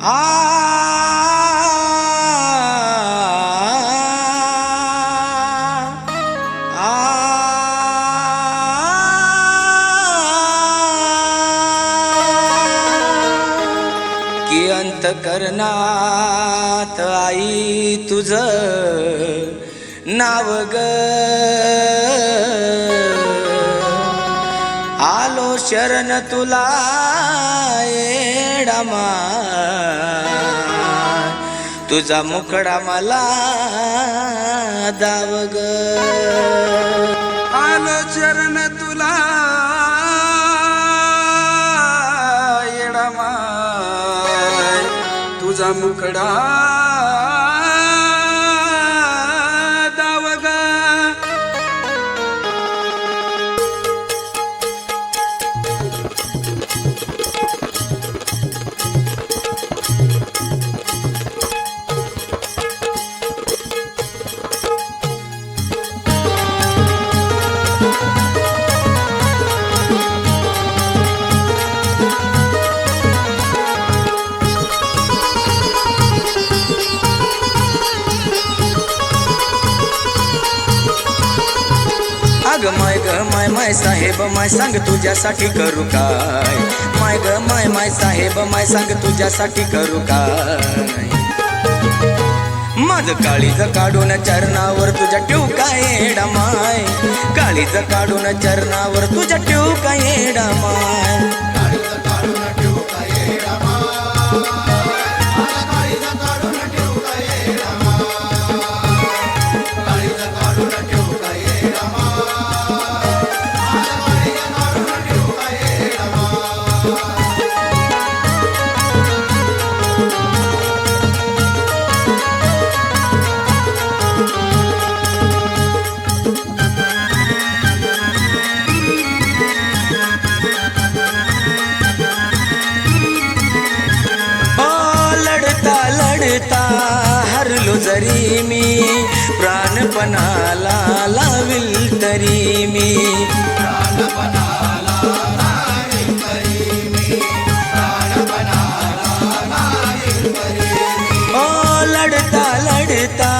आ आ की अंत करनात आई तुझ नाव ग शरण तुला येडामा तुझा मुखडा मला दाव ग. आलो चरण तुला येडामाय तुझा मुखडा अग माय ग माय माय साहेब माय सांग तुझ्यासाठी करू काय? माय ग माय माय साहेब माय सांग तुझ्यासाठी करू काय? माझ काळीज काढून चरणावर तुझ्या ठेव काय माय? काळीज काढून चरणावर तुझ्या ठेव काय माय? तरी मी प्राणपणाला लाविल तरी मी. ओ लढता लढता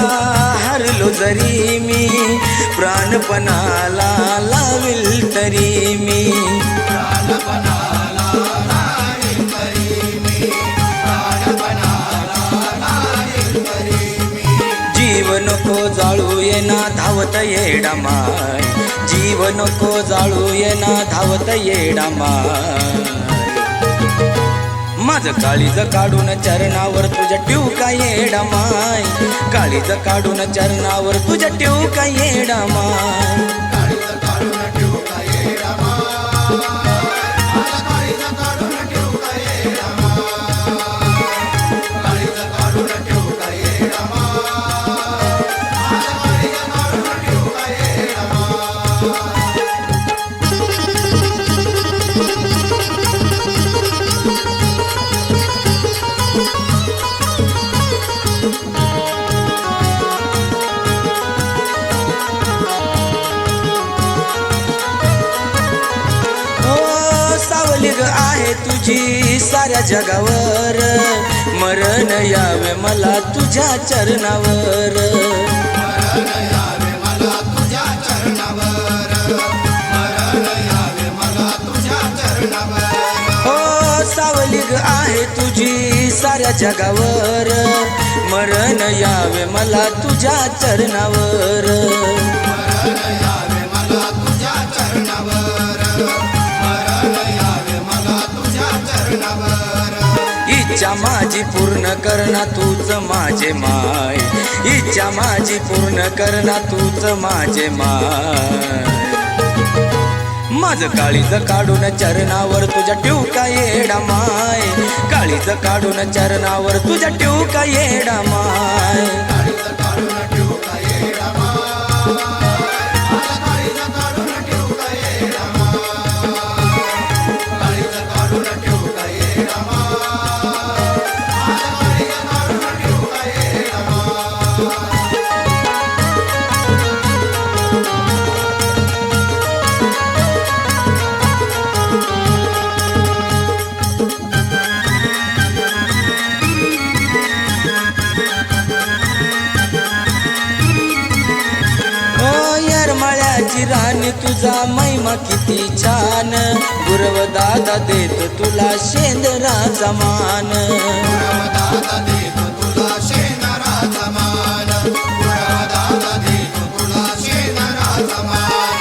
हरलो जरी मी. प्राणपणाला लाविल तरी मी. प्राणपणा येना धावत येडा माय. जीव नको जाळू येना धावत येडा माय. माझ काळीज काढून चरणावर तुझ्या ठेवू का येडा माय. काळीज काढून चरणावर तुझ्या ठेवू का येडा माय. तुझी साऱ्या जगावर. मरण यावे मला तुझ्या चरणावर. हो सावली ग आहे तुझी साऱ्या जगावर. मरण यावे मला तुझ्या चरणावर. इच्छा माझी पूर्ण करणा तूच माझे माय. इच्छा माझी पूर्ण करणा तूच माझे माय. माझ काळीज काढून चरणावर तुझ्या ठेवू येडा माय. काळीज काढून चरणावर तुझ्या ठेवू का येडा माय. तुझा महिमा किती छान. गुरव दादा देत तुला शेंदराचा मान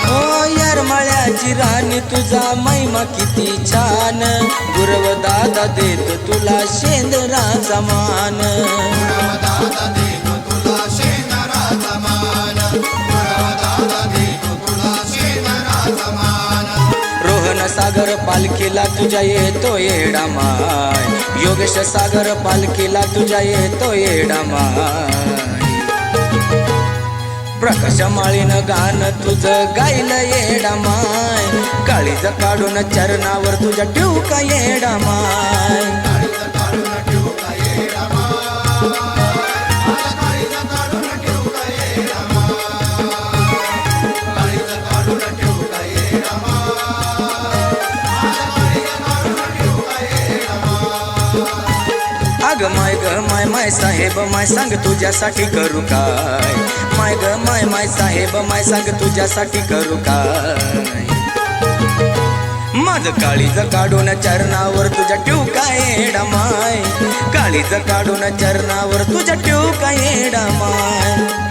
हो येरमाळ्याची राणी तुझा महिमा किती छान. गुरव दादा देत तुला शेंदराचा मान पालखीला तुझ्या येतो येडा माय. योगेश सागर पालखीला तुझ्या येतो येडा माय. प्रकाश माळीनं गाणं तुझं गायलं येडा माय. काळीज काढून चरणावर तुझ्या ठेवू का येडा माय. अग माय ग माय माय साहेब माय सांग तुझ्यासाठी करू काय? माय ग माय माय साहेब माय सांग तुझ्यासाठी करू काय? माझ काळीज काढून चरणावर तुझ्या ठेव काय माय? काळीज काढून चरणावर तुझ्या ठेव काय माय?